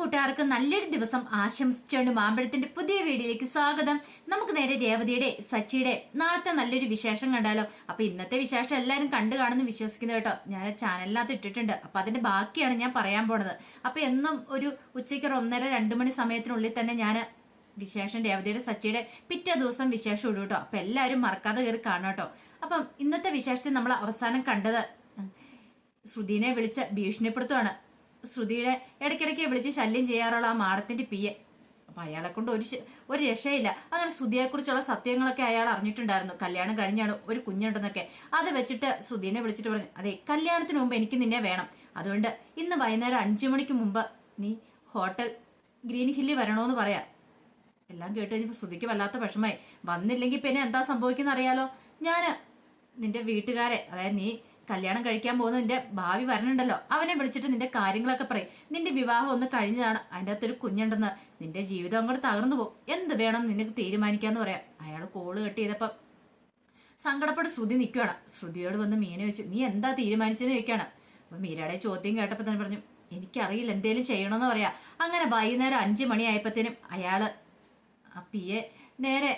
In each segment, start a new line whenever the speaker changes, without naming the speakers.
കൂട്ടുകാർക്ക് നല്ലൊരു ദിവസം ആശംസിച്ചുകൊണ്ട് മാമ്പഴത്തിന്റെ പുതിയ വീഡിയോയിലേക്ക് സ്വാഗതം. നമുക്ക് നേരെ രേവതിയുടെ സച്ചിയുടെ നാളത്തെ നല്ലൊരു വിശേഷം കണ്ടാലോ? അപ്പൊ ഇന്നത്തെ വിശേഷം എല്ലാവരും കണ്ടു കാണുന്നു വിശ്വസിക്കുന്നത് കേട്ടോ. ഞാൻ ചാനലിനകത്ത് ഇട്ടിട്ടുണ്ട്. അപ്പൊ അതിന്റെ ബാക്കിയാണ് ഞാൻ പറയാൻ പോണത്. അപ്പൊ എന്നും ഒരു ഉച്ചയ്ക്ക് ഒരു ഒന്നര രണ്ടു മണി സമയത്തിനുള്ളിൽ തന്നെ ഞാൻ വിശേഷം രേവതിയുടെ സച്ചിയുടെ പിറ്റേ ദിവസം വിശേഷം ഇടും കേട്ടോ. അപ്പൊ എല്ലാവരും മറക്കാതെ കയറി കാണും കേട്ടോ. അപ്പം ഇന്നത്തെ വിശേഷത്തിൽ നമ്മൾ അവസാനം കണ്ടത് ശ്രുതിനെ വിളിച്ച് ഭീഷണിപ്പെടുത്തുവാണ്. ശ്രുതിയുടെ ഇടയ്ക്കിടയ്ക്ക് വിളിച്ച് ശല്യം ചെയ്യാറുള്ള ആ മാടത്തിന്റെ പിയെ അപ്പൊ അയാളെ കൊണ്ട് ഒരു ഒരു രക്ഷയില്ല. അങ്ങനെ ശ്രുതിയെ കുറിച്ചുള്ള സത്യങ്ങളൊക്കെ അയാൾ അറിഞ്ഞിട്ടുണ്ടായിരുന്നു. കല്യാണം കഴിഞ്ഞാണ് ഒരു കുഞ്ഞുണ്ടെന്നൊക്കെ. അത് വെച്ചിട്ട് ശ്രുതിനെ വിളിച്ചിട്ട് പറഞ്ഞു അതെ കല്യാണത്തിന് മുമ്പ് എനിക്ക് നിന്നെ വേണം. അതുകൊണ്ട് ഇന്ന് വൈകുന്നേരം അഞ്ചു മണിക്ക് മുമ്പ് നീ ഹോട്ടൽ ഗ്രീൻ ഹില്ലിൽ വരണോന്ന് പറയാ. എല്ലാം കേട്ട് കഴിഞ്ഞപ്പോൾ ശ്രുതിക്ക് വല്ലാത്ത വിഷമായി വന്നില്ലെങ്കിൽ പിന്നെ എന്താ സംഭവിക്കുന്ന അറിയാലോ ഞാൻ നിന്റെ വീട്ടുകാരെ അതായത് നീ കല്യാണം കഴിക്കാൻ പോകുന്ന നിന്റെ ഭാവി വരണുണ്ടല്ലോ. അവനെ വിളിച്ചിട്ട് നിന്റെ കാര്യങ്ങളൊക്കെ പറയും. നിന്റെ വിവാഹം ഒന്ന് കഴിഞ്ഞതാണ്. അതിന്റെ അകത്തൊരു കുഞ്ഞുണ്ടെന്ന് നിന്റെ ജീവിതം അങ്ങോട്ട് തകർന്നു പോകും. എന്ത് വേണം നിനക്ക് തീരുമാനിക്കാന്ന് പറയാം. അയാൾ കോൾ കട്ട് ചെയ്തപ്പം സങ്കടപ്പെട്ട് ശ്രുതി നിൽക്കുകയാണ് ശ്രുതിയോട് വന്ന് മീന വെച്ചു. നീ എന്താ തീരുമാനിച്ചെന്ന് ചോദിക്കുകയാണ് അപ്പൊ മീരയുടെ ചോദ്യം കേട്ടപ്പോൾ തന്നെ പറഞ്ഞു എനിക്കറിയില്ല എന്തേലും ചെയ്യണമെന്ന് പറയാ. അങ്ങനെ വൈകുന്നേരം അഞ്ചു മണിയായപ്പോഴത്തേനും അയാൾ ആ പിയെ നേരെ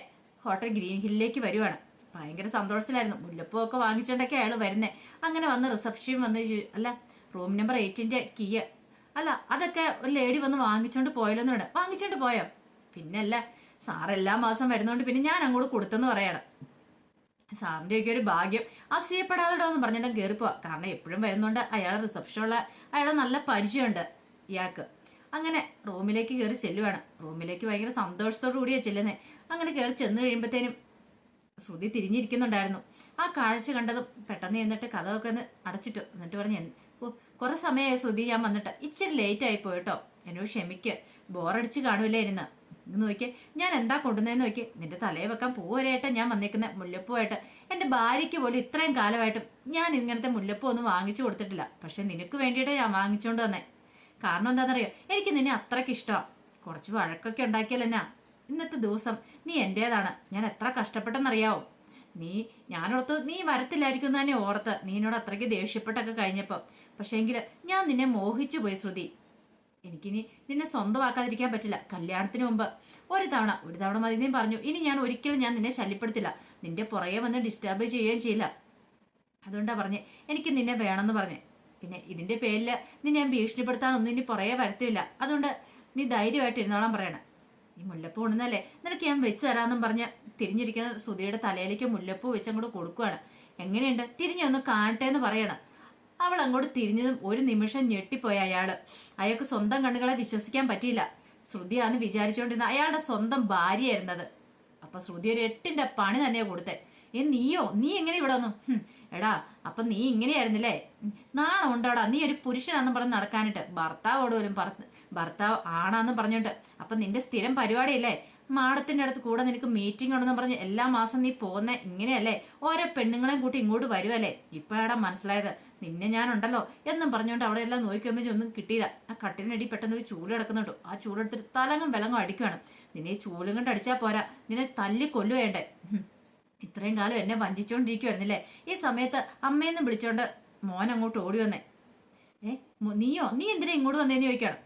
ഹോട്ടൽ ഗ്രീൻ ഹില്ലിലേക്ക് വരുവാണ്. ഭയങ്കര സന്തോഷത്തിലായിരുന്നു. മുല്ലപ്പൂ ഒക്കെ വാങ്ങിച്ചുകൊണ്ടൊക്കെ അയാൾ വരുന്നേ. അങ്ങനെ വന്ന് റിസപ്ഷൻ വന്ന് അല്ല റൂം നമ്പർ എയ്റ്റിന്റെ കീയ അല്ല അതൊക്കെ ഒരു ലേഡി വന്ന് വാങ്ങിച്ചോണ്ട് പോയല്ലോന്ന് വേണം വാങ്ങിച്ചോണ്ട് പോയോ? പിന്നല്ല സാർ എല്ലാ മാസം വരുന്നോണ്ട് പിന്നെ ഞാൻ അങ്ങോട്ട് കൊടുത്തെന്ന് പറയാണ്. സാറിന്റെ ഒക്കെ ഒരു ഭാഗ്യം. അസൂയപ്പെടാതെടോ എന്ന് പറഞ്ഞിട്ടും കയറിപ്പോവാ കാരണം എപ്പോഴും വരുന്നോണ്ട് അയാളെ റിസപ്ഷനുള്ള അയാളെ നല്ല പരിചയമുണ്ട് ഇയാൾക്ക്. അങ്ങനെ റൂമിലേക്ക് കയറി ചെല്ലുവാണ്. റൂമിലേക്ക് ഭയങ്കര സന്തോഷത്തോടു കൂടിയാ ചെല്ലുന്നത് അങ്ങനെ കയറി ചെന്ന് കഴിയുമ്പോഴത്തേനും ശ്രുതി തിരിഞ്ഞിരിക്കുന്നുണ്ടായിരുന്നു. ആ കാഴ്ച കണ്ടതും പെട്ടെന്ന് എന്നിട്ട് കഥമൊക്കെ ഒന്ന് അടച്ചിട്ടു. എന്നിട്ട് പറഞ്ഞു "എൻ- ഓ കുറെ സമയമായി ശ്രുതി ഞാൻ വന്നിട്ട്. ഇച്ചിരി ലേറ്റ് ആയി പോയിട്ടോ. എന്നോട് ക്ഷമിക്ക്. ബോറടിച്ച് കാണൂലേ ഇരുന്ന്. ഇന്ന് നോക്കിയേ. ഞാൻ എന്താ കൊണ്ടുവന്നതെന്ന് നോക്കി നിന്റെ തലയെ വെക്കാൻ പൂവരായിട്ട് ഞാൻ വന്നേക്കുന്ന മുല്ലപ്പൂവായിട്ട്. എന്റെ ഭാര്യയ്ക്ക് പോലും ഇത്രയും കാലമായിട്ടും ഞാൻ ഇങ്ങനത്തെ മുല്ലപ്പൂ ഒന്നും വാങ്ങിച്ചു കൊടുത്തിട്ടില്ല. പക്ഷെ നിനക്ക് വേണ്ടിയിട്ട് ഞാൻ വാങ്ങിച്ചുകൊണ്ട് വന്നേ. കാരണം എന്താണെന്നറിയോ എനിക്ക് നിന്നെ അത്രയ്ക്ക് ഇഷ്ടമാണ് കുറച്ച് വഴക്കൊക്കെ ഉണ്ടാക്കിയാലെന്നാ ഇന്നത്തെ ദിവസം നീ എന്റേതാണ്? ഞാൻ എത്ര കഷ്ടപ്പെട്ടെന്നറിയാവോ? നീ ഞാനോർത്ത് നീ വരത്തില്ലായിരിക്കും എന്ന് തന്നെ ഓർത്ത് നീ എന്നോട് അത്രയ്ക്ക് ദേഷ്യപ്പെട്ടൊക്കെ കഴിഞ്ഞപ്പം. പക്ഷേങ്കിൽ ഞാൻ നിന്നെ മോഹിച്ചു പോയി ശ്രുതി. എനിക്കിനി നിന്നെ സ്വന്തമാക്കാതിരിക്കാൻ പറ്റില്ല. കല്യാണത്തിന് മുമ്പ്. ഒരു തവണ ഒരു തവണ മതി നീ പറഞ്ഞു. ഇനി ഞാൻ ഒരിക്കലും ഞാൻ നിന്നെ ശല്യപ്പെടുത്തില്ല. നിന്റെ പുറകെ വന്ന് ഡിസ്റ്റർബ് ചെയ്യുകയും ചെയ്യില്ല. അതുകൊണ്ടാണ് പറഞ്ഞ് എനിക്ക് നിന്നെ വേണമെന്ന് പറഞ്ഞ്. പിന്നെ ഇതിന്റെ പേരിൽ നിന്നെ ഞാൻ ഭീഷണിപ്പെടുത്താനൊന്നും ഇനി പുറകെ വരത്തില്ല. അതുകൊണ്ട് നീ ധൈര്യമായിട്ട് ഇരുന്നോളാൻ പറയണം. ഈ മുല്ലപ്പൂ ഉണ്ടെന്നല്ലേ നിനക്ക് ഞാൻ വെച്ച് തരാമെന്നും പറഞ്ഞ് തിരിഞ്ഞിരിക്കുന്ന സുധിയുടെ തലയിലേക്ക് മുല്ലപ്പൂ വെച്ച് അങ്ങോട്ട് കൊടുക്കുകയാണ് എങ്ങനെയുണ്ട്? തിരിഞ്ഞൊന്ന് കാണട്ടെ എന്ന് പറയണം. അവൾ അങ്ങോട്ട് തിരിഞ്ഞതും ഒരു നിമിഷം ഞെട്ടിപ്പോയ അയാൾ. അയാൾക്ക് സ്വന്തം കണ്ണുകളെ വിശ്വസിക്കാൻ പറ്റിയില്ല. ശ്രുതിയാന്ന് വിചാരിച്ചുകൊണ്ടിരുന്ന അയാളുടെ സ്വന്തം ഭാര്യയായിരുന്നത്. അപ്പൊ ശ്രുതി ഒരു എട്ടിന്റെ പണി തന്നെയാ കൊടുത്തേ. ഏ നീയോ? നീ എങ്ങനെ ഇവിടെ വന്നു? എടാ അപ്പൊ നീ ഇങ്ങനെയായിരുന്നില്ലേ? നാണം ഉണ്ടോടാ നീ ഒരു പുരുഷനാന്നും പറഞ്ഞ് നടക്കാനിട്ട്. ഭർത്താവോട് പോലും ഭർത്ത- ഭർത്താവ് ആണാന്ന് പറഞ്ഞോണ്ട് അപ്പൊ നിന്റെ സ്ഥിരം പരിപാടിയല്ലേ? മാടത്തിന്റെ അടുത്ത് കൂടെ നിനക്ക് മീറ്റിംഗ് ഉണ്ടെന്ന് പറഞ്ഞ് എല്ലാ മാസം നീ പോകുന്ന ഇങ്ങനെയല്ലേ? ഓരോ പെണ്ണുങ്ങളെയും കൂട്ടി ഇങ്ങോട്ട് വരുവല്ലേ? ഇപ്പോഴാടാ മനസ്സിലായത്. നിന്നെ ഞാനുണ്ടല്ലോ എന്നും പറഞ്ഞുകൊണ്ട് അവിടെ എല്ലാം നോക്കിക്കുമ്പോൾ ഒന്നും കിട്ടിയില്ല. ആ കട്ടിനടി പെട്ടെന്ന് ഒരു ചൂൽ കിടക്കുന്നുണ്ട്. ആ ചൂടെടുത്തിട്ട് തലങ്ങും വിലങ്ങും അടിക്കുവാണ്. നിന്നെ ചൂലും കൊണ്ട് അടിച്ചാൽ പോരാ. നിന്നെ തല്ലി കൊല്ലുവേണ്ടേ. ഇത്രയും കാലം എന്നെ വഞ്ചിച്ചോണ്ടിരിക്കുവായിരുന്നില്ലേ? ഈ സമയത്ത് അമ്മയെന്നും വിളിച്ചോണ്ട് മോൻ അങ്ങോട്ട് ഓടി വന്നേ. നീയോ? നീ എന്തിനാ ഇങ്ങോട്ട് വന്നേന്ന് ചോദിക്കണം?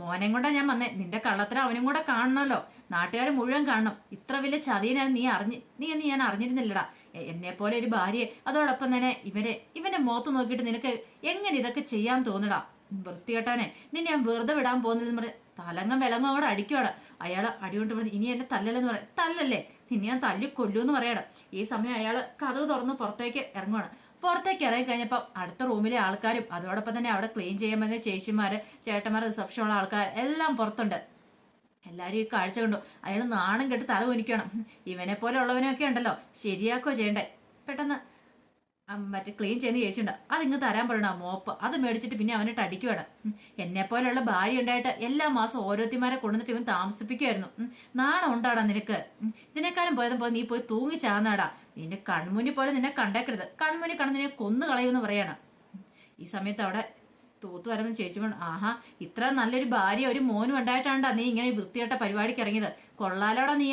മോനെ കൊണ്ടാ ഞാൻ വന്നേ. നിന്റെ കള്ളത്തര അവനും കൂടെ കാണണമല്ലോ നാട്ടുകാർ മുഴുവൻ കാണണം. ഇത്ര വലിയ ചതിയനാണ് നീ അറിഞ്ഞ് നീ എന്ന് ഞാൻ അറിഞ്ഞിരുന്നില്ലടാ. എന്നെ പോലെ ഒരു ഭാര്യയെ അതോടൊപ്പം തന്നെ ഇവരെ ഇവന്റെ മുഖത്ത് നോക്കിയിട്ട് നിനക്ക് എങ്ങനെ ഇതൊക്കെ ചെയ്യാൻ തോന്നടാ? വൃത്തികെട്ടാനെ നിന്നെ ഞാൻ വെറുതെ വിടാൻ പോകുന്നില്ലെന്ന് പറഞ്ഞ് തലങ്ങം വിലങ്ങും അവിടെ അടിക്കുവാണ്. അയാൾ അടികൊണ്ട് പറഞ്ഞു ഇനി എന്നെ തല്ലല്ലെന്ന് പറയാം തല്ലല്ലേ? നിന്നെ ഞാൻ തല്ലി കൊല്ലൂന്ന് പറയണം. ഈ സമയം അയാൾ കഥവ് തുറന്ന് പുറത്തേക്ക് ഇറങ്ങുവാണ്. പുറത്തേക്ക് ഇറങ്ങി കഴിഞ്ഞപ്പോൾ അടുത്ത റൂമിലെ ആൾക്കാരും അതോടൊപ്പം തന്നെ അവിടെ ക്ലീൻ ചെയ്യാൻ വന്ന ചേച്ചിമാർ ചേട്ടന്മാർ റിസപ്ഷനുള്ള ആൾക്കാർ എല്ലാം പുറത്തുണ്ട്. എല്ലാവരും ഈ കാഴ്ച കണ്ടു. അയാൾ നാണം കെട്ട് തല കുനിക്കണം. ഇവനെ പോലെ ഉള്ളവനൊക്കെ ഉണ്ടല്ലോ. ശരിയാക്കോ ചെയ്യണ്ടേ? പെട്ടെന്ന് മറ്റേ ക്ലീൻ ചെയ്യുന്ന ചേച്ചിയുണ്ട്. അതിങ്ങ് തരാൻ പറയണ മോപ്പ്. അത് മേടിച്ചിട്ട് പിന്നെ അവനിട്ട് അടിക്കുവാണ്. എന്നെ പോലെയുള്ള ഭാര്യ ഉണ്ടായിട്ട് എല്ലാ മാസം ഓരോരുത്തിമാരെ കൊണ്ടുവന്നിട്ട് ഇവൻ താമസിപ്പിക്കുമായിരുന്നു നാണം ഉണ്ടാടാ നിനക്ക്? ഇതിനേക്കാളും പോയതും പോയി നീ പോയി തൂങ്ങി ചാന്നാടാ നിന്റെ കൺമുന്നിൽ പോലെ നിന്നെ കണ്ടേക്കരുത്. കൺമുന്നിൽ കണ്ട് നിന്നെ കൊന്നു കളയുമെന്ന് പറയാണ്. ഈ സമയത്ത് അവിടെ തൂത്തു വരുമ്പോൾ ചേച്ചി ആഹാ ഇത്ര നല്ലൊരു ഭാര്യ ഒരു മോനും ഉണ്ടായിട്ടാണ്ടാ നീ ഇങ്ങനെ വൃത്തികെട്ട പരിപാടിക്ക് ഇറങ്ങിയത്. കൊള്ളാലോടാ നീ.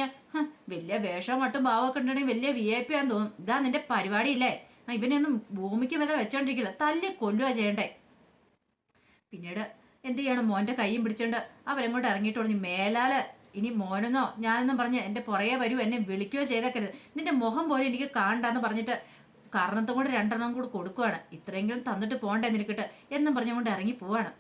വലിയ വേഷം മട്ടും ഭാവമൊക്കെ ഉണ്ടെങ്കിൽ വലിയ വി ഐ പി ആന്ന് തോന്നും. ഇതാ നിന്റെ പരിപാടിയില്ലേ? ഇവനെയൊന്നും ഭൂമിക്ക് വിധ വെച്ചോണ്ടിരിക്കില്ല? തല്ലി കൊല്ലുക ചെയ്യണ്ടേ? പിന്നീട് എന്ത് ചെയ്യണം? മോന്റെ കൈയും പിടിച്ചോണ്ട് അവരെങ്ങോട്ട് ഇറങ്ങിയിട്ട് പറഞ്ഞു മേലാൽ ഇനി മോനെന്നോ ഞാനെന്നും പറഞ്ഞ് എന്റെ പുറകെ വരൂ എന്നെ വിളിക്കുകയോ ചെയ്തേക്കരുത്. നിന്റെ മുഖം പോലും എനിക്ക് കാണണ്ടെന്ന് പറഞ്ഞിട്ട് കാരണത്തും കൂടെ രണ്ടെണ്ണം കൂടെ കൊടുക്കുവാണ്. ഇത്രയെങ്കിലും തന്നിട്ട് പോകണ്ടേ നിനക്കിട്ട്? എന്നും പറഞ്ഞുകൊണ്ട് ഇറങ്ങി പോവാണ്.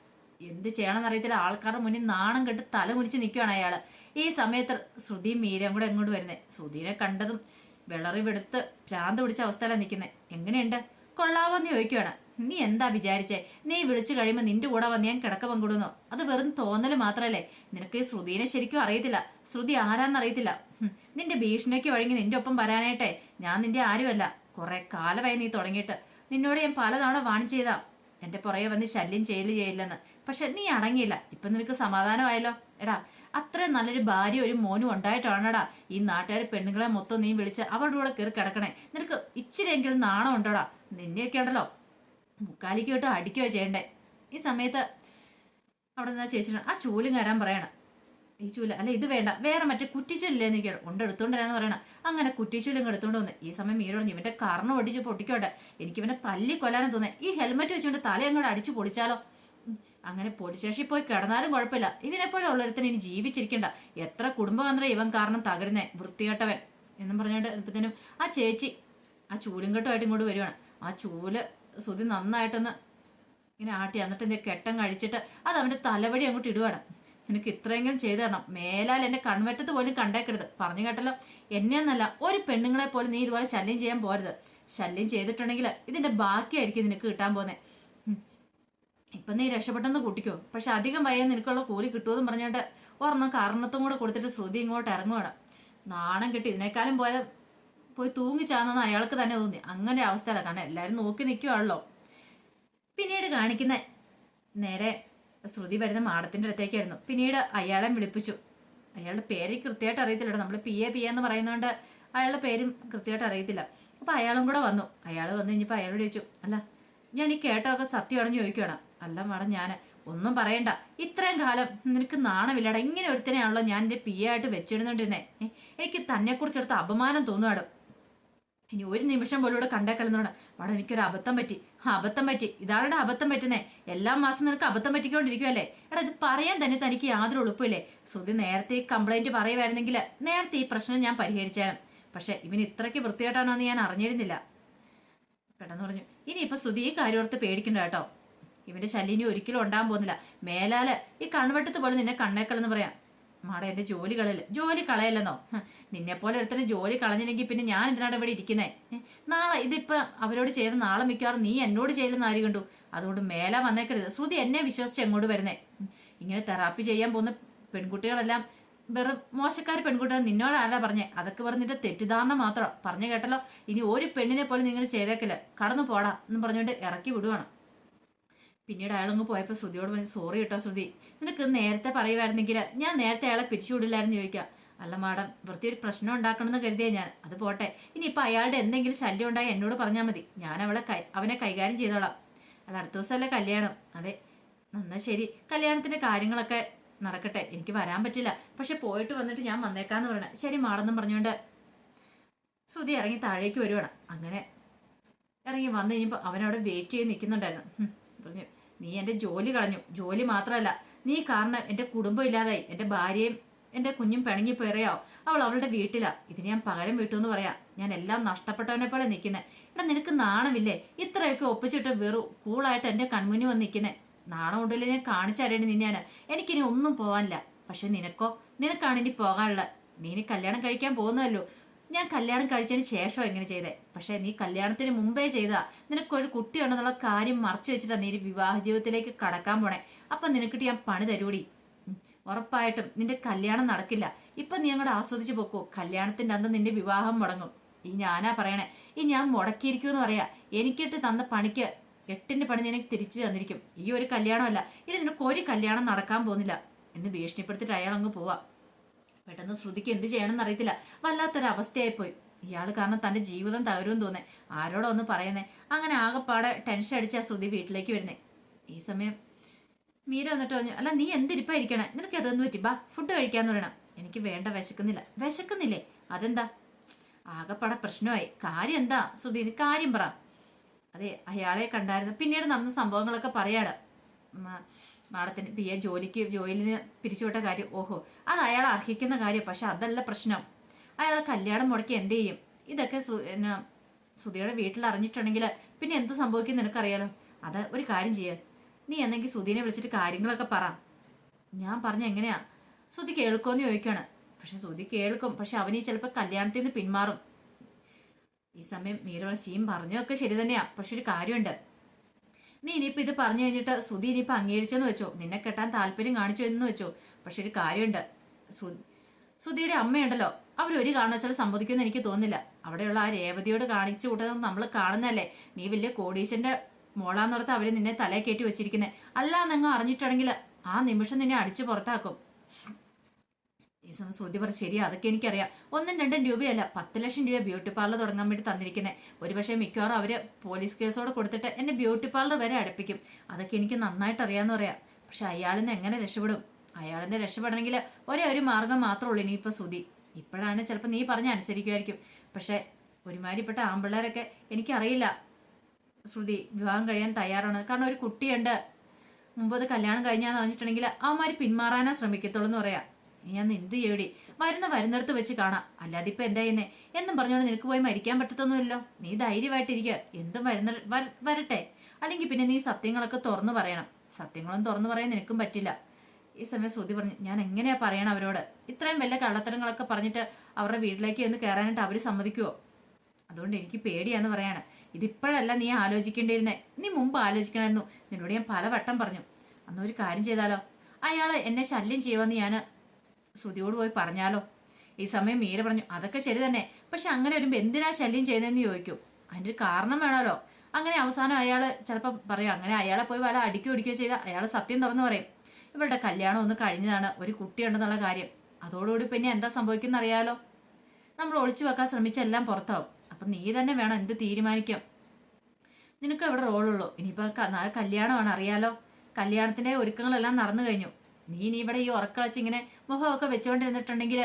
എന്ത് ചെയ്യണമെന്ന് അറിയത്തില്ല. ആൾക്കാരുടെ മുന്നിൽ നാണം കെട്ട് തല മുരിച്ച് നിൽക്കുകയാണ് അയാൾ. ഈ സമയത്ത് ശ്രുതിയും മീരയും കൂടെ എങ്ങോട്ട് വരുന്നത് ശ്രുതിനെ കണ്ടതും വിളറി വെടുത്ത് ഭ്രാന്ത് പിടിച്ച അവസ്ഥയിലാണ് നിൽക്കുന്നത് എങ്ങനെയുണ്ട്? കൊള്ളാവോന്ന് ചോദിക്കുവാണ്. നീ എന്താ വിചാരിച്ചേ? നീ വിളിച്ചു കഴിയുമ്പോൾ നിന്റെ കൂടെ വന്ന് ഞാൻ കിടക്ക പങ്കിടുന്നു. അത് വെറും തോന്നൽ മാത്രല്ലേ? നിനക്ക് ശ്രുതിനെ ശരിക്കും അറിയത്തില്ല. ശ്രുതി ആരാന്നറിയത്തില്ല നിന്റെ ഭീഷണിക്ക് വഴങ്ങി നിന്റെ ഒപ്പം വരാനായിട്ടെ ഞാൻ നിന്റെ ആരുമല്ല. കുറെ കാലമായി നീ തുടങ്ങിയിട്ട്. നിന്നോട് ഞാൻ പലതവണ വാണി ചെയ്താ. എന്റെ പുറകെ വന്ന് ശല്യം ചെയ്യൽ ചെയ്യില്ലെന്ന്. പക്ഷെ നീ അടങ്ങിയില്ല. ഇപ്പൊ നിനക്ക് സമാധാനമായല്ലോ. എടാ അത്രയും നല്ലൊരു ഭാര്യ ഒരു മോനും ഉണ്ടായിട്ടാണടാ? ഈ നാട്ടുകാർ പെണ്ണുങ്ങളെ മൊത്തം നീ വിളിച്ച് അവരുടെ കൂടെ കയറി കിടക്കണേ. നിനക്ക് ഇച്ചിരിയെങ്കിലും നാണം ഉണ്ടോടാ നിന്നെയൊക്കെ ഉണ്ടല്ലോ. മുക്കാലിക്ക് വിട്ട് അടിക്കുകയോ ചെയ്യണ്ടേ. ഈ സമയത്ത് അവിടെ നിന്ന് ചേച്ചി ആ ചൂലും കയറാൻ പറയണം. ഈ ചൂല അല്ല ഇത് വേണ്ട. വേറെ മറ്റേ കുറ്റിച്ചൂലില്ലേന്ന് കേട്ടോ ഉണ്ട് എടുത്തോണ്ട് വരാന്ന് പറയണം. അങ്ങനെ കുറ്റിച്ചൂലും എടുത്തോണ്ട് വന്ന് ഈ സമയം മീര പറഞ്ഞു ഇവന്റെ കർണം ഒടിച്ച് പൊട്ടിക്കോട്ടെ. എനിക്ക് ഇവനെ തല്ലി കൊല്ലാനും തോന്നേ ഈ ഹെൽമെറ്റ് വെച്ചുകൊണ്ട് തല അങ്ങോട്ട് അടിച്ചു പൊടിച്ചാലോ അങ്ങനെ പൊടിശേഷി പോയി കിടന്നാലും കുഴപ്പമില്ല. ഇവനെ പോലെ ഉള്ളൊരുത്തന് ഇനി ജീവിച്ചിരിക്കണ്ട. എത്ര കുടുംബബന്ധം ഇവൻ കാരണം തകരുന്നേ വൃത്തികെട്ടവൻ. എന്നും പറഞ്ഞുകൊണ്ട് ഇപ്പത്തേനും ആ ചേച്ചി ആ ചൂലും കെട്ടുമായിട്ട് ഇങ്ങോട്ട് വരുവാണ്. ആ ചൂൽ സുതി നന്നായിട്ടൊന്ന് ഇങ്ങനെ ആട്ടി എന്നിട്ട് എന്റെ കെട്ടം കഴിച്ചിട്ട് അത് അവന്റെ തലവടി അങ്ങോട്ട് ഇടുവാണ്. നിനക്ക് ഇത്രയെങ്കിലും ചെയ്തു തരണം. മേലാൽ എന്റെ കൺവെട്ടത്ത് പോലും കണ്ടേക്കരുത്. പറഞ്ഞു കേട്ടല്ലോ? എന്നെയെന്നല്ല ഒരു പെണ്ണുങ്ങളെ പോലും നീ ഇതുപോലെ ശല്യം ചെയ്യാൻ പോരുത്. ശല്യം ചെയ്തിട്ടുണ്ടെങ്കിൽ ഇതിന്റെ ബാക്കിയായിരിക്കും നിനക്ക് കിട്ടാൻ പോന്നെ. ഇപ്പൊ നീ രക്ഷപ്പെട്ടെന്ന് കൂട്ടിക്കോ. പക്ഷെ അധികം വയ്യ നിനക്കുള്ള കൂലി കിട്ടുമെന്ന് പറഞ്ഞുകൊണ്ട് ഒരെണ്ണം കാരണത്തും കൂടെ കൊടുത്തിട്ട് ശ്രുതി ഇങ്ങോട്ട് ഇറങ്ങുവാണ്. നാണം കിട്ടി ഇതിനേക്കാളും പോയത് പോയി തൂങ്ങി ചാന്നെന്ന് അയാൾക്ക് തന്നെ തോന്നി അങ്ങനെ ഒരു അവസ്ഥയല്ല. കാരണം എല്ലാവരും നോക്കി നിൽക്കുവാണല്ലോ പിന്നീട് കാണിക്കുന്ന നേരെ ശ്രുതി വരുന്ന മാഡത്തിന്റെ അടുത്തേക്കായിരുന്നു. പിന്നീട് അയാളെ വിളിപ്പിച്ചു. അയാളുടെ പേര് കൃത്യമായിട്ട് അറിയത്തില്ല നമ്മൾ പി എ പി എന്ന് പറയുന്നതുകൊണ്ട് അയാളുടെ പേരും കൃത്യമായിട്ട് അറിയത്തില്ല. അപ്പോൾ അയാളും കൂടെ വന്നു. അയാൾ വന്നു കഴിഞ്ഞപ്പോൾ അയാളോട് ചോദിച്ചു അല്ല ഞാൻ ഈ കേട്ടതൊക്കെ സത്യമാണെന്ന് ചോദിക്കുകയാണ് അല്ല മാഡം ഞാൻ ഒന്നും പറയണ്ട. ഇത്രയും കാലം നിനക്ക് നാണമില്ലടാ. ഇങ്ങനെ ഒരുത്തനെയാണല്ലോ ഞാൻ എന്റെ പി ആയിട്ട് വെച്ചിടുന്നുണ്ടിരുന്നേ എനിക്ക് തന്നെക്കുറിച്ചെടുത്ത് അപമാനം തോന്നുവാടും? ഇനി ഒരു നിമിഷം പോലും ഇവിടെ കണ്ടേക്കലെന്നാണ് അവിടെ എനിക്കൊരു അബദ്ധം പറ്റി. അബദ്ധം പറ്റി. ഇതാരുടെ അബദ്ധം പറ്റുന്നേ. എല്ലാ മാസം നിനക്ക് അബദ്ധം പറ്റിക്കൊണ്ടിരിക്കുവല്ലേ? എടാ ഇത് പറയാൻ തന്നെ തനിക്ക് യാതൊരു ഉളുപ്പില്ലേ? ശ്രുതി നേരത്തെ ഈ കംപ്ലൈന്റ് പറയുമായിരുന്നെങ്കിൽ നേരത്തെ ഈ പ്രശ്നം ഞാൻ പരിഹരിച്ചേനും. പക്ഷെ ഇവൻ ഇത്രയ്ക്ക് വൃത്തികെട്ടാണോ എന്ന് ഞാൻ അറിഞ്ഞിരുന്നില്ല. പെട്ടെന്ന് പറഞ്ഞു ഇനിയിപ്പൊ ശ്രുതി ഈ കാര്യം ഓർത്ത് പേടിക്കണ്ട കേട്ടോ. ഇവന്റെ ശല്യം ഒരിക്കലും ഉണ്ടാകാൻ പോകുന്നില്ല. മേലാൽ ഈ കൺവെട്ടത്ത് പോലെ നിന്നെ കണ്ണേക്കളെന്ന് പറയാം. മാടെ എന്റെ ജോലി കളയല്ലേ? ജോലി കളയല്ലെന്നോ? നിന്നെ പോലെ ഒരുത്തരം ജോലി കളഞ്ഞില്ലെങ്കിൽ പിന്നെ ഞാൻ എന്തിനാണ് ഇവിടെ ഇരിക്കുന്നേ? നാളെ ഇതിപ്പോ അവരോട് ചെയ്ത നാളെ മിക്കവാറും നീ എന്നോട് ചെയ്തെന്ന് ആര് കണ്ടു? അതുകൊണ്ട് മേല വന്നേക്കരുത്. ശ്രുതി എന്നെ വിശ്വസിച്ച് എങ്ങോട്ട് വരുന്നേ? ഇങ്ങനെ തെറാപ്പി ചെയ്യാൻ പോകുന്ന പെൺകുട്ടികളെല്ലാം വെറും മോശക്കാർ പെൺകുട്ടികൾ നിന്നോട് ആരാ പറഞ്ഞേ? അതൊക്കെ പറഞ്ഞിട്ട് തെറ്റിദ്ധാരണ മാത്രം. പറഞ്ഞു കേട്ടല്ലോ? ഇനി ഒരു പെണ്ണിനെ പോലും നിങ്ങൾ ചെയ്തേക്കില്ല? കടന്നു പോടാ എന്ന് പറഞ്ഞുകൊണ്ട് ഇറക്കി വിടുവാണ്. പിന്നീട് അയാളങ്ങ് പോയപ്പോൾ ശ്രുതിയോട് പറഞ്ഞു സോറി കേട്ടോ ശ്രുതി. നിനക്ക് നേരത്തെ പറയുമായിരുന്നെങ്കിൽ ഞാൻ നേരത്തെ അയാളെ പിരിച്ചുവിടില്ലായിരുന്നു ചോദിക്കാം അല്ല മാഡം വൃത്തി ഒരു പ്രശ്നം ഉണ്ടാക്കണമെന്ന് കരുതിയേ ഞാൻ. അത് പോട്ടെ. ഇനി ഇനിയിപ്പോൾ അയാളുടെ എന്തെങ്കിലും ശല്യം ഉണ്ടായി എന്നോട് പറഞ്ഞാൽ മതി. ഞാൻ അവളെ അവനെ കൈകാര്യം ചെയ്തോളാം. അല്ല അടുത്ത ദിവസമല്ലേ കല്യാണം? അതെ. എന്നാ ശരി. കല്യാണത്തിന്റെ കാര്യങ്ങളൊക്കെ നടക്കട്ടെ. എനിക്ക് വരാൻ പറ്റില്ല. പക്ഷെ പോയിട്ട് വന്നിട്ട് ഞാൻ വന്നേക്കാന്ന് പറയണേ. ശരി മാടെന്നും പറഞ്ഞുകൊണ്ട് ശ്രുതി ഇറങ്ങി താഴേക്ക് വരുവാണ്. അങ്ങനെ ഇറങ്ങി വന്നു കഴിഞ്ഞപ്പോൾ അവനവിടെ വെയിറ്റ് ചെയ്ത് നിൽക്കുന്നുണ്ടായിരുന്നു നീ എന്റെ ജോലി കളഞ്ഞു. ജോലി മാത്രമല്ല നീ കാരണം എന്റെ കുടുംബം ഇല്ലാതായി. എന്റെ ഭാര്യയും എന്റെ കുഞ്ഞും പിണങ്ങി പേറയാവും അവൾ അവളുടെ വീട്ടിലാ. ഇതിന് ഞാൻ പകരം വീട്ടു എന്ന് പറയാം. ഞാൻ എല്ലാം നഷ്ടപ്പെട്ടവനെ പോലെ നിൽക്കുന്നത് എടാ നിനക്ക് നാണമില്ലേ? ഇത്രയൊക്കെ ഒപ്പിച്ചിട്ട് വെറു കൂളായിട്ട് എന്റെ കൺമുന്നിൽ വന്ന് നിൽക്കുന്നേ. നാണമുണ്ടല്ലേ ഞാൻ കാണിച്ചു തരേണ്ടി ഞാൻ. എനിക്കിനി ഒന്നും പോകാനില്ല പക്ഷെ നിനക്കോ? നിനക്കാണ് ഇനി പോകാനുള്ളത്. നീ ഇനി കല്യാണം കഴിക്കാൻ പോകുന്നതല്ലോ ഞാൻ കല്യാണം കഴിച്ചതിന് ശേഷം എങ്ങനെ ചെയ്തേ. പക്ഷെ നീ കല്യാണത്തിന് മുമ്പേ ചെയ്താ നിനക്കൊരു കുട്ടിയുണ്ടെന്നുള്ള കാര്യം മറച്ചു വെച്ചിട്ടാ നീ വിവാഹ ജീവിതത്തിലേക്ക് കടക്കാൻ പോണേ. അപ്പൊ നിനക്കിട്ട് ഞാൻ പണി തരൂടി. ഉറപ്പായിട്ടും നിന്റെ കല്യാണം നടക്കില്ല. ഇപ്പൊ നീ അങ്ങോട്ട് ആസ്വദിച്ചു പോക്കോ. കല്യാണത്തിന്റെ അന്ന് നിന്റെ വിവാഹം മുടങ്ങും. ഈ ഞാനാ പറയണേ. ഈ ഞാൻ മുടക്കിയിരിക്കുമെന്ന് പറയാ. എനിക്കിട്ട് തന്ന പണിക്ക് എട്ടിന്റെ പണി നിനക്ക് തിരിച്ചു തന്നിരിക്കും. ഈ ഒരു കല്യാണമല്ല. ഇനി നിനക്ക് ഒരു കല്യാണം നടക്കാൻ പോകുന്നില്ല. എന്ന് ഭീഷണിപ്പെടുത്തിട്ട് അയാൾ അങ്ങ് പോവാ. പെട്ടെന്ന് ശ്രുതിക്ക് എന്ത് ചെയ്യണമെന്ന് അറിയത്തില്ല. വല്ലാത്തൊരു അവസ്ഥയായി പോയി ഇയാൾ കാരണം തന്റെ ജീവിതം തകരും തോന്നേ. ആരോടോ ഒന്ന് പറയുന്നേ? അങ്ങനെ ആകെപ്പാടെ ടെൻഷൻ അടിച്ച ശ്രുതി വീട്ടിലേക്ക് വരുന്നേ. ഈ സമയം മീര വന്നിട്ട് പറഞ്ഞു അല്ല നീ എന്തിരിപ്പായിരിക്കണേ? നിനക്ക് അതൊന്നും പറ്റി. ബാ ഫുഡ് കഴിക്കാന്ന് പറയണം. എനിക്ക് വേണ്ട വിശക്കുന്നില്ല. വിശക്കുന്നില്ലേ? അതെന്താ? ആകെപ്പാടെ പ്രശ്നമായി. കാര്യം എന്താ? ശ്രുതി നീ കാര്യം പറ. അതെ അയാളെ കണ്ടായിരുന്നു. പിന്നീട് നടന്ന സംഭവങ്ങളൊക്കെ പറയാണ്. മാഡത്തിന് പി എ ജോലിക്ക് നിന്ന് പിരിച്ചുവിട്ട കാര്യം ഓഹോ അത് അയാൾ അർഹിക്കുന്ന കാര്യം പക്ഷെ അതല്ല പ്രശ്നം. അയാൾ കല്യാണം മുടക്കി എന്ത് ചെയ്യും? ഇതൊക്കെ എന്നാ, സുധിയുടെ വീട്ടിൽ അറിഞ്ഞിട്ടുണ്ടെങ്കിൽ പിന്നെ എന്ത് സംഭവിക്കും നിനക്കറിയാലോ? അത് ഒരു കാര്യം ചെയ്യാൻ നീ എന്നെങ്കിൽ സുധീനെ വിളിച്ചിട്ട് കാര്യങ്ങളൊക്കെ പറ. ഞാൻ പറഞ്ഞ എങ്ങനെയാ? സുധി കേൾക്കുമെന്ന് ചോദിക്കാണ്. പക്ഷെ സുധി കേൾക്കും. പക്ഷെ അവന് ചിലപ്പോൾ കല്യാണത്തിൽ നിന്ന് പിന്മാറും. ഈ സമയം മീരവള ശീം പറഞ്ഞൊക്കെ ശരി തന്നെയാ. പക്ഷെ ഒരു കാര്യമുണ്ട്. നീ ഇനിയിപ്പോ ഇത് പറഞ്ഞു കഴിഞ്ഞിട്ട് സുധി ഇനിയിപ്പോ അംഗീകരിച്ചെന്ന് വെച്ചോ? നിന്നെ കെട്ടാൻ താല്പര്യം കാണിച്ചു എന്ന് വെച്ചോ? പക്ഷെ ഒരു കാര്യമുണ്ട്. സുധിയുടെ അമ്മയുണ്ടല്ലോ. അവർ ഒരു കാരണവശാലും സംബന്ധിക്കുമെന്ന് എനിക്ക് തോന്നുന്നില്ല. അവിടെയുള്ള ആ രേവതിയോട് കാണിച്ചു കൂട്ടുന്നത് നമ്മൾ കാണുന്നതല്ലേ? നീ വലിയ കോടീശന്റെ മോളാന്നോർത്ത് അവർ നിന്നെ തലേ കയറ്റി വെച്ചിരിക്കുന്നത് അല്ലാന്നങ്ങ് അറിഞ്ഞിട്ടുണ്ടെങ്കിൽ ആ നിമിഷം നിന്നെ അടിച്ചു പുറത്താക്കും. ഈ സമയം ശ്രുതി പറ ശരിയാ അതൊക്കെ എനിക്കറിയാം. ഒന്നും രണ്ടും രൂപയല്ല. പത്ത് ലക്ഷം രൂപ ബ്യൂട്ടി പാർലർ തുടങ്ങാൻ വേണ്ടി തന്നിരിക്കുന്നത് ഒരുപക്ഷെ മിക്കവാറും അവർ പോലീസ് കേസോട് കൊടുത്തിട്ട് എന്നെ ബ്യൂട്ടി പാർലർ വരെ അടുപ്പിക്കും. അതൊക്കെ എനിക്ക് നന്നായിട്ട് അറിയാന്ന് പറയാം. പക്ഷെ അയാളിന്ന് എങ്ങനെ രക്ഷപ്പെടും? അയാളിന്ന് രക്ഷപ്പെടണമെങ്കിൽ ഒരേ ഒരു മാർഗം മാത്രമേ ഉള്ളൂ ഇനിയിപ്പോ സുതി ഇപ്പോഴാണ് ചിലപ്പോൾ നീ പറഞ്ഞ അനുസരിക്കുമായിരിക്കും പക്ഷെ ഒരുമാതിരിപ്പെട്ട ആമ്പിള്ളേരൊക്കെ എനിക്കറിയില്ല. ശ്രുതി വിവാഹം കഴിയാൻ തയ്യാറാണ്. കാരണം ഒരു കുട്ടിയുണ്ട്. മുമ്പത് കല്യാണം കഴിഞ്ഞാന്ന് പറഞ്ഞിട്ടുണ്ടെങ്കിൽ അവന്മാര് പിന്മാറാനാ ശ്രമിക്കത്തുള്ളൂ എന്ന് പറയാം. ഞാൻ എന്ത് ചെയ്യടി? വരുന്ന വരുന്നിടത്ത് വെച്ച് കാണാം. അല്ലാതെ ഇപ്പൊ എന്താ ചെയ്യുന്നേ? എന്നും പറഞ്ഞോണ്ട് നിനക്ക് പോയി മരിക്കാൻ പറ്റത്തൊന്നുമില്ലോ നീ ധൈര്യമായിട്ടിരിക്കുക എന്തും വരുന്ന വരട്ടെ. അല്ലെങ്കിൽ പിന്നെ നീ സത്യങ്ങളൊക്കെ തുറന്നു പറയണം. സത്യങ്ങളും തുറന്നു പറയാൻ നിനക്കും പറ്റില്ല. ഈ സമയം ശ്രുതി പറഞ്ഞു ഞാൻ എങ്ങനെയാ പറയണം അവരോട്? ഇത്രയും വലിയ കള്ളത്തരങ്ങളൊക്കെ പറഞ്ഞിട്ട് അവരുടെ വീട്ടിലേക്ക് എന്ന് കയറാനായിട്ട് അവർ സമ്മതിക്കുവോ? അതുകൊണ്ട് എനിക്ക് പേടിയാന്ന് പറയാണ്. ഇതിപ്പോഴല്ല നീ ആലോചിക്കേണ്ടിയിരുന്നേ? നീ മുമ്പ് ആലോചിക്കണമായിരുന്നു നിന്നോട് ഞാൻ പല വട്ടം പറഞ്ഞു. അന്നൊരു കാര്യം ചെയ്താലോ? അയാൾ എന്നെ ശല്യം ചെയ്യുമെന്ന് ഞാൻ ശ്രുതിയോട് പോയി പറഞ്ഞാലോ? ഈ സമയം മീര പറഞ്ഞു അതൊക്കെ ശരി തന്നെ. പക്ഷെ അങ്ങനെ വരുമ്പോ എന്തിനാ ശല്യം ചെയ്യുന്നതെന്ന് ചോദിക്കും. അതിന്റെ ഒരു കാരണം വേണമല്ലോ. അങ്ങനെ അവസാനം അയാൾ ചിലപ്പോൾ പറയും അങ്ങനെ അയാളെ പോയി വല്ല അടിക്കുകയോ ഇടിക്കുകയോ ചെയ്താൽ അയാൾ സത്യം തുറന്നു പറയും. ഇവളുടെ കല്യാണം ഒന്ന് കഴിഞ്ഞതാണ് ഒരു കുട്ടിയുണ്ടെന്നുള്ള കാര്യം. അതോടുകൂടി പിന്നെ എന്താ സംഭവിക്കുന്ന അറിയാലോ നമ്മൾ ഒളിച്ചു വെക്കാൻ ശ്രമിച്ചെല്ലാം പുറത്താവും. അപ്പൊ നീ തന്നെ വേണം എന്ത് തീരുമാനിക്കാം? നിനക്ക് എവിടെ റോളുള്ളൂ ഇനിയിപ്പോ ക- നാളെ കല്യാണമാണ് അറിയാലോ? കല്യാണത്തിന്റെ ഒരുക്കങ്ങളെല്ലാം നടന്നു കഴിഞ്ഞു. നീ നീ ഇവിടെ ഈ ഉറക്കളച്ച് ഇങ്ങനെ മുഖമൊക്കെ വെച്ചുകൊണ്ടിരുന്നിട്ടുണ്ടെങ്കിൽ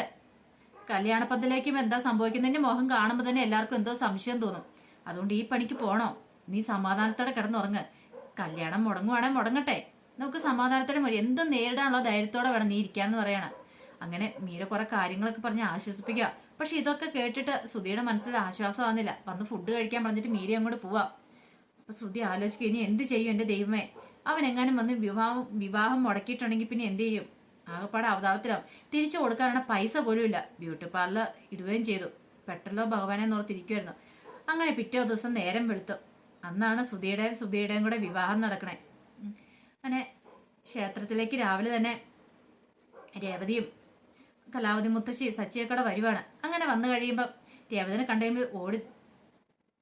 കല്യാണപ്പന്തലേക്കും എന്താ സംഭവിക്കുന്നതിന്റെ മുഖം കാണുമ്പോൾ തന്നെ എല്ലാവർക്കും എന്തോ സംശയം തോന്നും. അതുകൊണ്ട് ഈ പണിക്ക് പോണോ? നീ സമാധാനത്തോടെ കിടന്നുറങ്ങ്. കല്യാണം മുടങ്ങുവാണെങ്കിൽ മുടങ്ങട്ടെ. നമുക്ക് സമാധാനത്തിന് മതി. എന്തും നേരിടാനുള്ള ധൈര്യത്തോടെ വേണം നീ ഇരിക്കാന്ന് പറയണം. അങ്ങനെ മീര കുറെ കാര്യങ്ങളൊക്കെ പറഞ്ഞ് ആശ്വസിപ്പിക്കുക. പക്ഷെ ഇതൊക്കെ കേട്ടിട്ട് സുധിയുടെ മനസ്സിൽ ആശ്വാസമാകുന്നില്ല വന്ന് ഫുഡ് കഴിക്കാൻ പറഞ്ഞിട്ട് മീര അങ്ങോട്ട് പോവാം. അപ്പൊ ശ്രുതി ആലോചിക്കുക ഇനി എന്ത് ചെയ്യും എന്റെ ദൈവമേ? അവൻ എങ്ങാനും വന്ന് വിവാഹം വിവാഹം മുടക്കിയിട്ടുണ്ടെങ്കിൽ പിന്നെ എന്ത് ചെയ്യും? ആകപ്പാടെ അവതാളത്തിലാവും. തിരിച്ചു കൊടുക്കാനുള്ള പൈസ പോലും ഇല്ല. ബ്യൂട്ടി പാർലർ ഇടുകയും ചെയ്തു. പെട്ടല്ലോ ഭഗവാനെ നോർത്തിരിക്കുമായിരുന്നു അങ്ങനെ പിറ്റേ ദിവസം നേരം വെളുത്തു. അന്നാണ് സുധിയുടെയും സുധിയുടെയും കൂടെ വിവാഹം നടക്കണേ. അങ്ങനെ ക്ഷേത്രത്തിലേക്ക് രാവിലെ തന്നെ രേവതിയും കലാവതി മുത്തശ്ശി സച്ചിയൊക്കെ വരുവാണ്. അങ്ങനെ വന്നു കഴിയുമ്പോൾ രേവതിനെ കണ്ടു കഴിയുമ്പോൾ ഓടി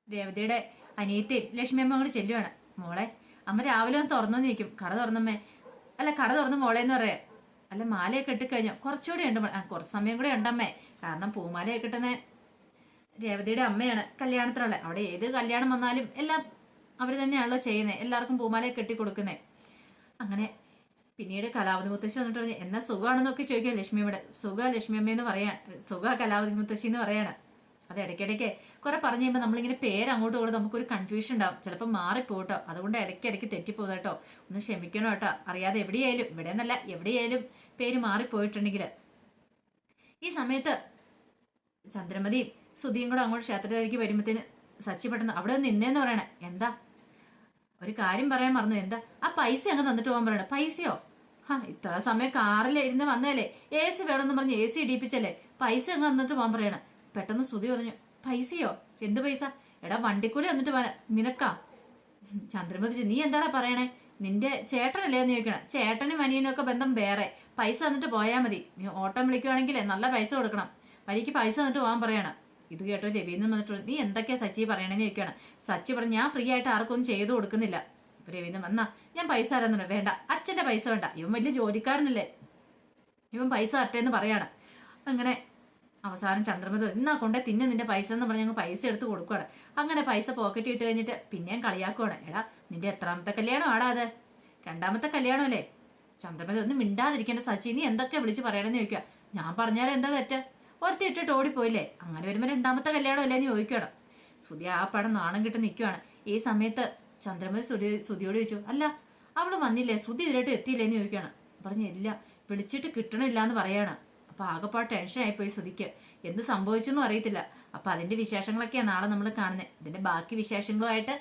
രേവതിയുടെ അനിയത്തെയും ലക്ഷ്മിയമ്മ അങ്ങോട്ട് ചെല്ലുവാണ്. മോളെ അമ്മ രാവിലെ ഒന്ന് തുറന്നു നീക്കും കട തുറന്നമ്മേ? അല്ല കട തുറന്ന് എന്ന് പറയാ. അല്ല മാലയൊക്കെ ഇട്ടിക്കഴിഞ്ഞു കുറച്ചുകൂടി ഉണ്ട് കുറച്ച് സമയം കൂടെ ഉണ്ടമ്മേ കാരണം പൂമാലയൊക്കെ കിട്ടുന്ന. രേവതിയുടെ അമ്മയാണ് കല്യാണത്തിനുള്ള അവിടെ ഏത് കല്യാണം വന്നാലും എല്ലാം അവർ തന്നെയാണല്ലോ ചെയ്യുന്നത് എല്ലാവർക്കും പൂമാലയൊക്കെ കെട്ടി കൊടുക്കുന്നത് അങ്ങനെ പിന്നീട് കലാവതി മുത്തശ്ശി വന്നിട്ട് പറഞ്ഞു എന്നാ സുഖമാണെന്നൊക്കെ ചോദിക്കാം ലക്ഷ്മിയുടെ. സുഖ ലക്ഷ്മിയമ്മ എന്ന് പറയാണ് സുഖ കലാവതി മുത്തശ്ശി എന്ന് പറയാണ്. അത് ഇടയ്ക്കിടയ്ക്ക് കുറെ പറഞ്ഞു കഴിയുമ്പോൾ നമ്മളിങ്ങനെ പേര് അങ്ങോട്ട് കൊടുത്ത് നമുക്കൊരു കൺഫ്യൂഷൻ ഉണ്ടാവും. ചിലപ്പോൾ മാറിപ്പോട്ടോ. അതുകൊണ്ട് ഇടയ്ക്കിടയ്ക്ക് തെറ്റിപ്പോകും കേട്ടോ. ഒന്ന് ക്ഷമിക്കണം കേട്ടോ. അറിയാതെ എവിടെയായാലും ഇവിടെ നിന്നല്ല എവിടെയായാലും പേര് മാറിപ്പോയിട്ടുണ്ടെങ്കിൽ ഈ സമയത്ത് ചന്ദ്രമതിയും സുധിയും കൂടെ അങ്ങോട്ട് ക്ഷേത്രത്തിലേക്ക് വരുമ്പോഴത്തേന് സച്ചി പെട്ടെന്ന് അവിടെ നിന്നേന്ന് പറയണേ. എന്താ? ഒരു കാര്യം പറയാൻ മറന്നു. എന്താ? ആ പൈസ അങ്ങ് തന്നിട്ട് പോകാൻ പറയണേ. പൈസയോ? ഹാ ഇത്ര സമയം കാറിൽ ഇരുന്ന് വന്നതല്ലേ. എ സി വേണമെന്ന് പറഞ്ഞ് എ സി ഇടിപ്പിച്ചല്ലേ. പൈസ അങ്ങ് തന്നിട്ട് പോകാൻ പറയണ. പെട്ടെന്ന് ശ്രുതി പറഞ്ഞു പൈസയോ? എന്ത് പൈസ? എടാ വണ്ടിക്കൂലി വന്നിട്ട് പോകാൻ നിനക്കാ. ചന്ദ്രമതി നീ എന്താണ് പറയണേ? നിന്റെ ചേട്ടനല്ലേ എന്ന് ചോദിക്കണം. ചേട്ടനും അനിയനും ഒക്കെ ബന്ധം വേറെ. പൈസ തന്നിട്ട് പോയാൽ മതി. നീ ഓട്ടം വിളിക്കുവാണെങ്കിൽ നല്ല പൈസ കൊടുക്കണം. വരിക്ക് പൈസ തന്നിട്ട് പോകാൻ പറയണം. ഇത് കേട്ടോ രവീന്ദ്രൻ വന്നിട്ട് നീ എന്തൊക്കെയാ സച്ചി പറയണേന്ന് ചോദിക്കണം സച്ചി പറഞ്ഞു ഞാൻ ഫ്രീ ആയിട്ട് ആർക്കും ചെയ്തു കൊടുക്കുന്നില്ല. രവീന്ദ്രൻ വന്നാ ഞാൻ പൈസ തരാന്നുണ്ട് വേണ്ട അച്ഛന്റെ പൈസ വേണ്ട. ഇവൻ വലിയ ജോലിക്കാരനല്ലേ. ഇവൻ പൈസ തട്ടേന്ന് പറയാണ്. അങ്ങനെ അവസാനം ചന്ദ്രമതി എന്നാ കൊണ്ടേ തിന്നെ നിന്റെ പൈസ എന്ന് പറഞ്ഞ് ഞങ്ങൾ പൈസ എടുത്ത് കൊടുക്കുവാണ്. അങ്ങനെ പൈസ പോക്കറ്റ് ഇട്ട് കഴിഞ്ഞിട്ട് പിന്നെയും കളിയാക്കുവാണ്. എടാ നിന്റെ എത്രാമത്തെ കല്യാണം ആടാ അത്? രണ്ടാമത്തെ കല്യാണം അല്ലേ ചന്ദ്രമതി ഒന്നും മിണ്ടാതിരിക്കേണ്ട സച്ചി നീ എന്തൊക്കെ വിളിച്ച് പറയണമെന്ന് ചോദിക്കുക ഞാൻ പറഞ്ഞാലും എന്താ തെറ്റ്? ഒരുത്തി ഇട്ടിട്ട് ഓടിപ്പോയില്ലേ? അങ്ങനെ വരുമ്പോൾ രണ്ടാമത്തെ കല്യാണം അല്ലേ എന്ന് ചോദിക്കണം സുധി ആ പടം നാണം കിട്ടി നിൽക്കുവാണ് ഈ സമയത്ത് ചന്ദ്രമതി സുധി സുധിയോട് ചോദിച്ചു അല്ല അവൾ വന്നില്ലേ? സുധി ഇതിലോട്ട് എത്തിയില്ലേന്ന് ചോദിക്കുകയാണ് പറഞ്ഞു ഇല്ല വിളിച്ചിട്ട് കിട്ടണില്ല എന്ന് പറയാണ്. അപ്പൊ ആകെപ്പാട് പോയി ശ്രുതിക്ക്. എന്ത് സംഭവിച്ചെന്നും അറിയത്തില്ല. അപ്പൊ അതിന്റെ വിശേഷങ്ങളൊക്കെയാണ് നാളെ നമ്മൾ കാണുന്നത് ഇതിന്റെ ബാക്കി വിശേഷങ്ങളുമായിട്ട്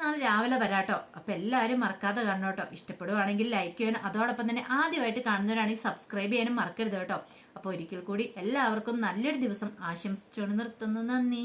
നാളെ രാവിലെ വരാട്ടോ. അപ്പൊ എല്ലാവരും മറക്കാതെ കാണണം കേട്ടോ ഇഷ്ടപ്പെടുവാണെങ്കിൽ ലൈക്ക് ചെയ്യാനും അതോടൊപ്പം തന്നെ ആദ്യമായിട്ട് കാണുന്നവരാണെങ്കിൽ സബ്സ്ക്രൈബ് ചെയ്യാനും മറക്കരുത് കേട്ടോ. അപ്പോൾ ഒരിക്കൽ കൂടി എല്ലാവർക്കും നല്ലൊരു ദിവസം ആശംസിച്ചുകൊണ്ട് നിർത്തുന്നു. നന്ദി.